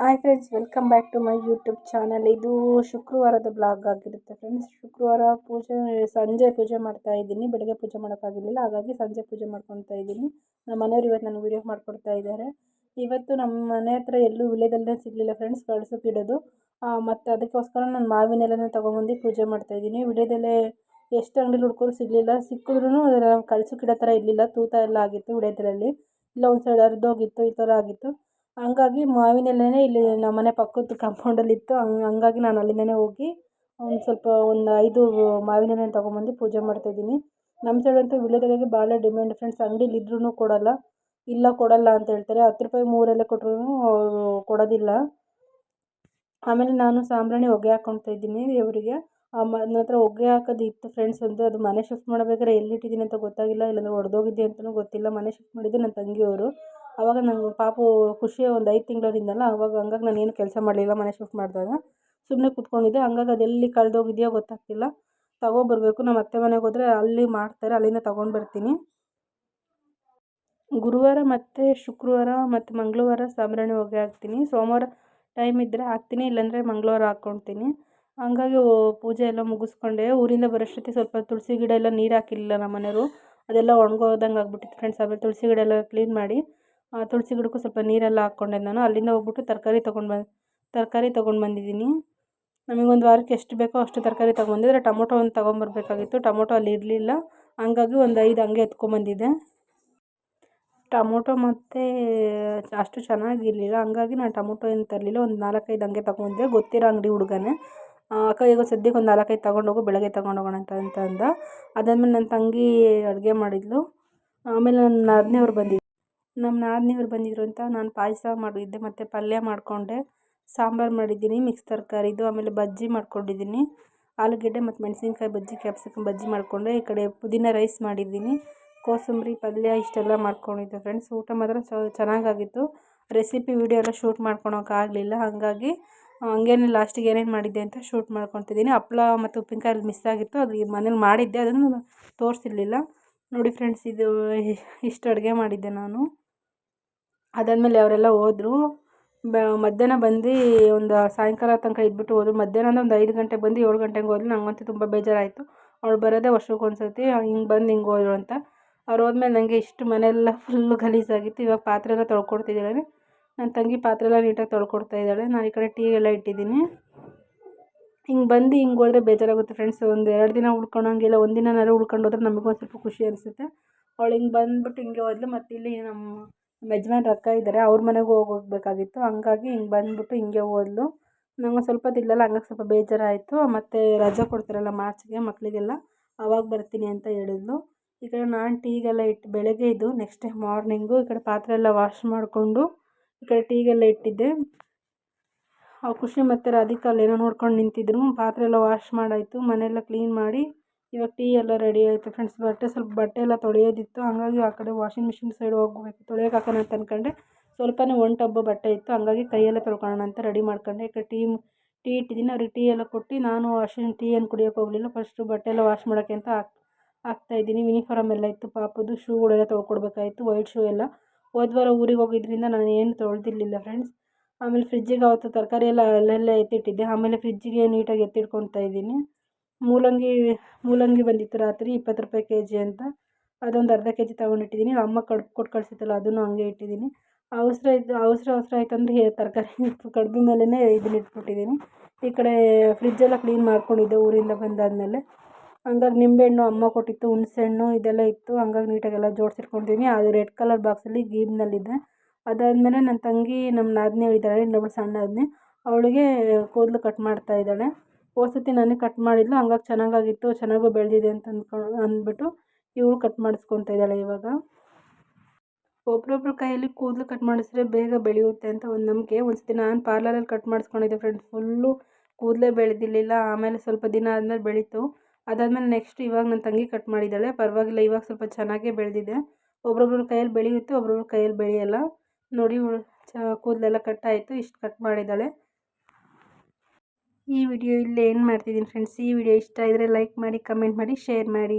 Hi friends welcome back to my YouTube channel ಇದು ಶುಕ್ರವಾರದ blog ಆಗಿರುತ್ತೆ ಫ್ರೆಂಡ್ಸ್ ಶುಕ್ರವಾರ ಪೂಜೆ, ಸಂಜೆ ಪೂಜೆ ಮಾಡ್ತಾ ಇದ್ದೀನಿ. ಬೆಳಗ್ಗೆ ಪೂಜೆ ಮಾಡೋಕ್ಕಾಗಿರಲಿಲ್ಲ ಹಾಗಾಗಿ ಸಂಜೆ ಪೂಜೆ ಮಾಡ್ಕೊತಾ ಇದ್ದೀನಿ. ನಮ್ಮ ಮನೆಯವರು ಇವತ್ತು ನನಗೆ ವೀಡಿಯೋ ಮಾಡ್ಕೊಡ್ತಾ ಇದ್ದಾರೆ. ಇವತ್ತು ನಮ್ಮ ಮನೆ ಹತ್ರ ಎಲ್ಲೂ ವಿಳೆದಲ್ಲೇ ಸಿಗಲಿಲ್ಲ ಫ್ರೆಂಡ್ಸ್ ಕಳ್ಸೋಕ್ಕಿಡೋದು ಮತ್ತು ಅದಕ್ಕೋಸ್ಕರ ನಾನು ಮಾವಿನ ಎಲೆನ ತೊಗೊಂಬಂದು ಪೂಜೆ ಮಾಡ್ತಾ ಇದ್ದೀನಿ. ವಿಳೆದೆಲೆ ಎಷ್ಟು ಅಂಗಡಿಲಿ ಹುಡ್ಕೋರು ಸಿಗಲಿಲ್ಲ. ಸಿಕ್ಕಿದ್ರೂ ಕಳ್ಸೋಕ್ಕಿಡೋ ಥರ ಇರಲಿಲ್ಲ. ತೂತ ಎಲ್ಲ ಆಗಿತ್ತು ವಿಳೆದೆಲೆಯಲ್ಲಿ ಇಲ್ಲ, ಒಂದು ಸೈಡ್ ಹರಿದೋಗಿತ್ತು, ಈ ಥರ ಆಗಿತ್ತು. ಹಂಗಾಗಿ ಮಾವಿನ ಎಲೆನೇ ಇಲ್ಲಿ ನಮ್ಮ ಮನೆ ಪಕ್ಕದ ಕಾಂಪೌಂಡಲ್ಲಿ ಇತ್ತು. ಹಂಗ್, ಹಂಗಾಗಿ ನಾನು ಅಲ್ಲಿಂದಲೇ ಹೋಗಿ ಒಂದು ಸ್ವಲ್ಪ ಒಂದು ಐದು ಮಾವಿನ ಎಲೆನ ತೊಗೊಂಬಂದು ಪೂಜೆ ಮಾಡ್ತಾಯಿದ್ದೀನಿ ನಮ್ಮ ಸೈಡಂತೂ ವೀಳ್ಯದೆಲೆಗೆ ಭಾಳ ಡಿಮ್ಯಾಂಡ್ ಫ್ರೆಂಡ್ಸ್ ಅಂಗಡಿಲಿ ಇದ್ರೂ ಕೊಡೋಲ್ಲ. ಇಲ್ಲ ಕೊಡೋಲ್ಲ ಅಂತ ಹೇಳ್ತಾರೆ. ಹತ್ತು ರೂಪಾಯಿ ಮೂರು ಎಲೆ ಕೊಟ್ರೂ ಕೊಡೋದಿಲ್ಲ. ಆಮೇಲೆ ನಾನು ಸಾಂಬ್ರಾಣಿ ಹೊಗೆ ಹಾಕ್ಕೊಳ್ತಾ ಇದ್ದೀನಿ ದೇವರಿಗೆ. ನನ್ನ ಹತ್ರ ಹೊಗೆ ಹಾಕೋದು ಇತ್ತು ಫ್ರೆಂಡ್ಸ್ ಒಂದು ಅದು ಮನೆ ಶಿಫ್ಟ್ ಮಾಡಬೇಕಾದ್ರೆ ಎಲ್ಲಿಟ್ಟಿದ್ದೀನಿ ಅಂತ ಗೊತ್ತಾಗಿಲ್ಲ. ಇಲ್ಲಾಂದ್ರೆ ಒಡೆದೋಗಿದೆ ಅಂತಲೂ ಗೊತ್ತಿಲ್ಲ. ಮನೆ ಶಿಫ್ಟ್ ಮಾಡಿದ್ದು ನನ್ನ ತಂಗಿಯವರು. ಆವಾಗ ನಂಗೆ ಪಾಪು ಖುಷಿ ಒಂದು ಐದು ತಿಂಗಳಿಂದಲ್ಲ ಆವಾಗ ಹಂಗಾಗಿ ನಾನು ಏನು ಕೆಲಸ ಮಾಡಲಿಲ್ಲ, ಮನೆ ಶಿಫ್ಟ್ ಮಾಡಿದಾಗ. ಸುಮ್ಮನೆ ಕೂತ್ಕೊಂಡಿದ್ದೆ. ಹಂಗಾಗಿ ಅದೆಲ್ಲಿ ಕಳೆದೋಗಿದೆಯೋ ಗೊತ್ತಾಗ್ತಿಲ್ಲ. ತಗೊಬರ್ಬೇಕು ನಮ್ಮ ಅತ್ತೆ ಮನೆಗೆ ಹೋದರೆ ಅಲ್ಲಿ ಮಾಡ್ತಾರೆ, ಅಲ್ಲಿಂದ ತೊಗೊಂಡು ಬರ್ತೀನಿ. ಗುರುವಾರ ಮತ್ತು ಶುಕ್ರವಾರ ಮತ್ತು ಮಂಗಳವಾರ ಸಾಂಬ್ರಾಣಿ ಹೋಗಿ ಹಾಕ್ತೀನಿ. ಸೋಮವಾರ ಟೈಮ್ ಇದ್ದರೆ ಹಾಕ್ತೀನಿ, ಇಲ್ಲಾಂದರೆ ಮಂಗಳವಾರ ಹಾಕ್ಕೊಳ್ತೀನಿ ಹಂಗಾಗಿ ಪೂಜೆ ಎಲ್ಲ ಮುಗಿಸ್ಕೊಂಡೆ. ಊರಿಂದ ಬರೋಷ್ಟೊತ್ತಿಗೆ ಸ್ವಲ್ಪ ತುಳಸಿ ಗಿಡ ಎಲ್ಲ ನೀರು ಹಾಕಿರಲಿಲ್ಲ ನಮ್ಮ ಮನೆಯವರು ಅದೆಲ್ಲ ಒಣಗೋದಂಗೆ ಆಗ್ಬಿಟ್ಟಿತ್ತು ಫ್ರೆಂಡ್ಸ್ ಆಮೇಲೆ ತುಳಸಿ ಗಿಡ ಎಲ್ಲ ಕ್ಲೀನ್ ಮಾಡಿ ತುಳಸಿ ಗಿಡಕ್ಕೂ ಸ್ವಲ್ಪ ನೀರೆಲ್ಲ ಹಾಕ್ಕೊಂಡೆ ನಾನು. ಅಲ್ಲಿಂದ ಹೋಗ್ಬಿಟ್ಟು ತರಕಾರಿ ತೊಗೊಂಡು ಬಂದು, ತರಕಾರಿ ತೊಗೊಂಡು ಬಂದಿದ್ದೀನಿ. ನಮಗೊಂದು ವಾರಕ್ಕೆ ಎಷ್ಟು ಬೇಕೋ ಅಷ್ಟು ತರಕಾರಿ ತೊಗೊಂಬಂದಿದ್ರೆ ಟೊಮೊಟೊ ಒಂದು ತೊಗೊಂಬರ್ಬೇಕಾಗಿತ್ತು. ಟೊಮೊಟೊ ಅಲ್ಲಿ ಇರಲಿಲ್ಲ ಹಂಗಾಗಿ ಒಂದು ಐದು ಹಂಗೆ ಎತ್ಕೊಂಬಂದಿದ್ದೆ. ಟೊಮೊಟೊ ಮತ್ತು ಅಷ್ಟು ಚೆನ್ನಾಗಿರಲಿಲ್ಲ. ಹಂಗಾಗಿ ನಾನು ಟೊಮೊಟೊ ಏನು ತರಲಿಲ್ಲ. ಒಂದು ನಾಲ್ಕೈದು ಹಂಗೆ ತೊಗೊಂಡಿದ್ದೆ ಗೊತ್ತಿರೋ ಅಂಗಡಿ ಹುಡುಗನೇ. ಅಕ್ಕ, ಈಗ ಸದ್ಯಕ್ಕೆ ಒಂದು ನಾಲ್ಕೈದು ತೊಗೊಂಡೋಗು, ಬೆಳಗ್ಗೆ ತೊಗೊಂಡೋಗೋಣ ಅಂತ ಅಂತ ಅಂದ. ಅದಾದಮೇಲೆ ನನ್ನ ತಂಗಿ ಅಡುಗೆ ಮಾಡಿದ್ಲು. ಆಮೇಲೆ ನನ್ನ ನಾದಿನಿಯವ್ರು ಬಂದಿದ್ದು ನಮ್ಮ ನಾದಿನಿಯವ್ರು ಬಂದಿದ್ದರು ಅಂತ ನಾನು ಪಾಯಸ ಮಾಡಿದ್ದೆ, ಮತ್ತು ಪಲ್ಯ ಮಾಡಿಕೊಂಡೆ, ಸಾಂಬಾರು ಮಾಡಿದ್ದೀನಿ, ಮಿಕ್ಸ್ ತರಕಾರಿದು ಆಮೇಲೆ ಬಜ್ಜಿ ಮಾಡಿಕೊಂಡಿದ್ದೀನಿ, ಆಲೂಗೆಡ್ಡೆ ಮತ್ತು ಮೆಣಸಿನ್ಕಾಯಿ ಬಜ್ಜಿ, ಕ್ಯಾಪ್ಸಿಕಮ್ ಬಜ್ಜಿ ಮಾಡಿಕೊಂಡೆ, ಈ ಕಡೆ ಪುದೀನ ರೈಸ್ ಮಾಡಿದ್ದೀನಿ, ಕೋಸಂಬರಿ, ಪಲ್ಯ ಇಷ್ಟೆಲ್ಲ ಮಾಡ್ಕೊಂಡಿದ್ದೆ ಫ್ರೆಂಡ್ಸ್ ಊಟ ಮಾತ್ರ ಚೆನ್ನಾಗಾಗಿತ್ತು ರೆಸಿಪಿ ವೀಡಿಯೋ ಎಲ್ಲ ಶೂಟ್ ಮಾಡ್ಕೊಳೋಕ್ಕಾಗಲಿಲ್ಲ ಹಾಗಾಗಿ ಹಂಗೇನೆ ಲಾಸ್ಟಿಗೆ ಏನೇನು ಮಾಡಿದ್ದೆ ಅಂತ ಶೂಟ್ ಮಾಡ್ಕೊತಿದ್ದೀನಿ, ಹಪ್ಳ ಮತ್ತು ಉಪ್ಪಿನಕಾಯಿ ಮಿಸ್ ಆಗಿತ್ತು, ಅದು ಮನೇಲಿ ಮಾಡಿದ್ದೆ, ಅದನ್ನು ತೋರಿಸಿರ್ಲಿಲ್ಲ, ನೋಡಿ ಫ್ರೆಂಡ್ಸ್ ಇದು ಇಷ್ಟು ಅಡುಗೆ ಮಾಡಿದ್ದೆ ನಾನು. ಅದಾದಮೇಲೆ ಅವರೆಲ್ಲ ಹೋದ್ರು. ಬ, ಮಧ್ಯಾಹ್ನ ಬಂದು ಒಂದು ಸಾಯಂಕಾಲ ತನಕ ಇದ್ಬಿಟ್ಟು ಹೋದ್ರು. ಮಧ್ಯಾಹ್ನ ಅಂದರೆ ಒಂದು ಐದು ಗಂಟೆಗೆ ಬಂದು ಏಳು ಗಂಟೆಗೆ ಹೋದ್ರು. ನನಗಂತೂ ತುಂಬ ಬೇಜಾರಾಯಿತು. ಅವ್ಳು ಬರೋದೇ ವರ್ಷಕ್ಕೆ ಒಂದು ಸರ್ತಿ ಹಿಂಗೆ ಬಂದು ಹಿಂಗೆ ಹೋದ್ರು ಅಂತ. ಅವ್ರು ಹೋದ್ಮೇಲೆ ನನಗೆ ಇಷ್ಟು ಮನೆಯೆಲ್ಲ ಫುಲ್ಲು ಗಲೀಜಾಗಿತ್ತು. ಇವಾಗ ಪಾತ್ರೆ ಎಲ್ಲ ತೊಳ್ಕೊಡ್ತಿದ್ದಾಳೆ. ನನ್ನ ತಂಗಿ ಪಾತ್ರೆ ಎಲ್ಲ ನೀಟಾಗಿ ತೊಳ್ಕೊಡ್ತಾ ಇದ್ದಾಳೆ. ನಾನು ಈ ಕಡೆ ಟೀ ಎಲ್ಲ ಇಟ್ಟಿದ್ದೀನಿ. ಹಿಂಗೆ ಬಂದು ಹಿಂಗೆ ಹೋದ್ರೆ ಬೇಜಾರಾಗುತ್ತೆ ಫ್ರೆಂಡ್ಸ್ ಒಂದು ಎರಡು ದಿನ ಉಳ್ಕೊಳಂಗಿಲ್ಲ ಒಂದಿನ ಉಳ್ಕೊಂಡು ಹೋದ್ರೆ ನಮಗೂ ಒಂದು ಸ್ವಲ್ಪ ಖುಷಿ ಅನಿಸುತ್ತೆ. ಅವಳು ಹಿಂಗೆ ಬಂದ್ಬಿಟ್ಟು ಹಿಂಗೆ ಹೋದ್ಲು. ಮತ್ತು ಇಲ್ಲಿ ನಮ್ಮ ನಮ್ಮ ಯಜಮಾನ್ರ ಅಕ್ಕ ಇದ್ದಾರೆ ಅವ್ರ ಮನೆಗೂ ಹೋಗಿ ಹೋಗಬೇಕಾಗಿತ್ತು. ಹಂಗಾಗಿ ಹಿಂಗೆ ಬಂದ್ಬಿಟ್ಟು ಹಿಂಗೆ ಹೋದ್ಲು. ನಂಗೆ ಸ್ವಲ್ಪ ಹೊತ್ತು ಹಂಗಾಗಿ ಸ್ವಲ್ಪ ಬೇಜಾರಾಯಿತು. ಮತ್ತು ರಜೆ ಕೊಡ್ತಾರಲ್ಲ ಮಾರ್ಚ್ಗೆ ಮಕ್ಕಳಿಗೆಲ್ಲ ಆವಾಗ ಬರ್ತೀನಿ ಅಂತ ಹೇಳಿದ್ಲು. ಈ ಕಡೆ ನಾನು ಟೀಗೆಲ್ಲ ಇಟ್ಟು ಬೆಳಗ್ಗೆ ಇದು ನೆಕ್ಸ್ಟ್ ಡೇ ಮಾರ್ನಿಂಗು ಈ ಕಡೆ ಪಾತ್ರೆ ಎಲ್ಲ ವಾಶ್ ಮಾಡಿಕೊಂಡು ಈ ಕಡೆ ಟೀಗೆಲ್ಲ ಇಟ್ಟಿದ್ದೆ. ಖುಷಿ ಮತ್ತು ರಾಧಿಕಾ ಅಲ್ಲೇನೋ ನೋಡ್ಕೊಂಡು ನಿಂತಿದ್ರು. ಪಾತ್ರೆ ಎಲ್ಲ ವಾಶ್ ಮಾಡಾಯಿತು, ಮನೆಯೆಲ್ಲ ಕ್ಲೀನ್ ಮಾಡಿ ಇವಾಗ ಟೀ ಎಲ್ಲ ರೆಡಿ ಆಯಿತು ಫ್ರೆಂಡ್ಸ್ ಬಟ್ಟೆ ಸ್ವಲ್ಪ ಬಟ್ಟೆ ಎಲ್ಲ ತೊಳೆಯೋದಿತ್ತು. ಹಂಗಾಗಿ ಆ ಕಡೆ ವಾಷಿಂಗ್ ಮಿಷಿನ್ ಸೈಡ್ ಹೋಗ್ಬೇಕು. ತೊಳೆಯೋಕೆ ಹಾಕೋಣ ಅಂತ ಅಂದ್ಕೊಂಡೆ ಸ್ವಲ್ಪನೇ ಒಂದು ಟಬ್ಬು ಬಟ್ಟೆ ಇತ್ತು. ಹಂಗಾಗಿ ಕೈಯಲ್ಲೇ ತೊಳ್ಕೊಳ್ಳೋಣ ಅಂತ ರೆಡಿ ಮಾಡ್ಕೊಂಡೆ. ಈ ಟೀ ಟೀ ಇಟ್ಟಿದ್ದೀನಿ. ಅವ್ರಿಗೆ ಟೀ ಎಲ್ಲ ಕೊಟ್ಟು ನಾನು ವಾಷಿಂಗ್ ಟೀ ಏನು ಕುಡಿಯೋಕೆ ಹೋಗಲಿಲ್ಲ. ಫಸ್ಟು ಬಟ್ಟೆ ಎಲ್ಲ ವಾಶ್ ಮಾಡೋಕ್ಕೆ ಅಂತ ಹಾಕ್ ಹಾಕ್ತಾಯಿದ್ದೀನಿ ಯೂನಿಫಾರಮ್ ಎಲ್ಲ ಇತ್ತು ಪಾಪದು ಶೂಗಳೆಲ್ಲ ತೊಳ್ಕೊಡ್ಬೇಕಾಯಿತು. ವೈಟ್ ಶೂ ಎಲ್ಲ. ಹೋದ್ವಾರ ಊರಿಗೆ ಹೋಗಿದ್ದರಿಂದ ನಾನು ಏನು ತೊಳೆದಿರಲಿಲ್ಲ ಫ್ರೆಂಡ್ಸ್ ಆಮೇಲೆ ಫ್ರಿಜ್ಜಿಗೆ ಅವತ್ತು ತರಕಾರಿ ಎಲ್ಲ ಅಲ್ಲೆಲ್ಲ ಎತ್ತಿಟ್ಟಿದ್ದೆ. ಆಮೇಲೆ ಫ್ರಿಜ್ಜಿಗೆ ನೀಟಾಗಿ ಎತ್ತಿಟ್ಕೊಳ್ತಾ ಇದ್ದೀನಿ. ಮೂಲಂಗಿ ಮೂಲಂಗಿ ಬಂದಿತ್ತು ರಾತ್ರಿ ಇಪ್ಪತ್ತು ರೂಪಾಯಿ ಕೆ ಜಿ ಅಂತ. ಅದೊಂದು ಅರ್ಧ ಕೆ ಜಿ ತೊಗೊಂಡಿಟ್ಟಿದ್ದೀನಿ ಅಮ್ಮ ಕಡ್ ಕೊಟ್ಟು ಕಳಿಸಿತ್ತಲ್ಲ, ಅದನ್ನು ಹಂಗೆ ಇಟ್ಟಿದ್ದೀನಿ. ಅವಸರ ಇದ್ದು, ಅವಸರ ಅವಸರ ಆಯ್ತು ಅಂದರೆ ತರಕಾರಿ ಕಡ್ಬು ಮೇಲೇ ಇದನ್ನ ಇಟ್ಬಿಟ್ಟಿದ್ದೀನಿ. ಈ ಕಡೆ ಫ್ರಿಜ್ಜೆಲ್ಲ ಕ್ಲೀನ್ ಮಾಡ್ಕೊಂಡಿದ್ದೆ, ಊರಿಂದ ಬಂದಾದಮೇಲೆ. ಹಂಗಾಗಿ ನಿಂಬೆಹಣ್ಣು, ಅಮ್ಮ ಕೊಟ್ಟಿತ್ತು, ಹುಣಸೆಹಣ್ಣು ಇದೆಲ್ಲ ಇತ್ತು. ಹಂಗಾಗಿ ನೀಟಾಗೆಲ್ಲ ಜೋಡಿಸಿಟ್ಕೊಂಡಿದ್ದೀನಿ. ಅದು ರೆಡ್ ಕಲರ್ ಬಾಕ್ಸಲ್ಲಿ ಗೀಬ್ನಲ್ಲಿದೆ. ಅದಾದಮೇಲೆ ನನ್ನ ತಂಗಿ ನಮ್ಮ ನಾದಿನಿ ಹೇಳಿದ್ದಾಳೆ ಇನ್ನೊಬ್ಳು ಸಣ್ಣ ನಾದಿನಿ ಅವಳಿಗೆ, ಕೂದಲು ಕಟ್ ಮಾಡ್ತಾ ಇದ್ದಾಳೆ. ಹೋದ ಸತಿ ನನಗೆ ಕಟ್ ಮಾಡಿದ್ಲು, ಹಂಗಾಗಿ ಚೆನ್ನಾಗಾಗಿತ್ತು, ಚೆನ್ನಾಗೂ ಬೆಳೆದಿದೆ ಅಂತ ಅಂದ್ಕೊಂಡು ಅಂದ್ಬಿಟ್ಟು ಇವಳು ಕಟ್ ಮಾಡಿಸ್ಕೊತಾ ಇದ್ದಾಳೆ ಇವಾಗ. ಒಬ್ರೊಬ್ರ ಕೈಯಲ್ಲಿ ಕೂದಲು ಕಟ್ ಮಾಡಿಸಿದ್ರೆ ಬೇಗ ಬೆಳೆಯುತ್ತೆ ಅಂತ ಒಂದು ನಂಬಿಕೆ. ಒಂದ್ಸತಿ ನಾನು ಪಾರ್ಲರಲ್ಲಿ ಕಟ್ ಮಾಡಿಸ್ಕೊಂಡಿದ್ದೆ ಫ್ರೆಂಡ್ಸ್ ಫುಲ್ಲು ಕೂದಲೇ ಬೆಳೆದಿರಲಿಲ್ಲ, ಆಮೇಲೆ ಸ್ವಲ್ಪ ದಿನ ಆದಮೇಲೆ ಬೆಳೀತು. ಅದಾದಮೇಲೆ ನೆಕ್ಸ್ಟ್ ಇವಾಗ ನನ್ನ ತಂಗಿ ಕಟ್ ಮಾಡಿದ್ದಾಳೆ, ಪರವಾಗಿಲ್ಲ ಇವಾಗ ಸ್ವಲ್ಪ ಚೆನ್ನಾಗೇ ಬೆಳೆದಿದೆ. ಒಬ್ರೊಬ್ರ ಕೈಯಲ್ಲಿ ಬೆಳೆಯುತ್ತೆ, ಒಬ್ರೊಬ್ರ ಕೈಯಲ್ಲಿ ಬೆಳೆಯಲ್ಲ. ನೋಡಿ ಚ, ಕೂದಲೆಲ್ಲ ಕಟ್ಟಾಯಿತು ಇಷ್ಟು ಕಟ್ ಮಾಡಿದ್ದಾಳೆ. ಈ ವಿಡಿಯೋ ಇಲ್ಲೇ ಏನು ಮಾಡ್ತಿದ್ದೀನಿ ಫ್ರೆಂಡ್ಸ್ ಈ ವಿಡಿಯೋ ಇಷ್ಟ ಇದ್ದರೆ ಲೈಕ್ ಮಾಡಿ ಕಮೆಂಟ್ ಮಾಡಿ ಶೇರ್ ಮಾಡಿ.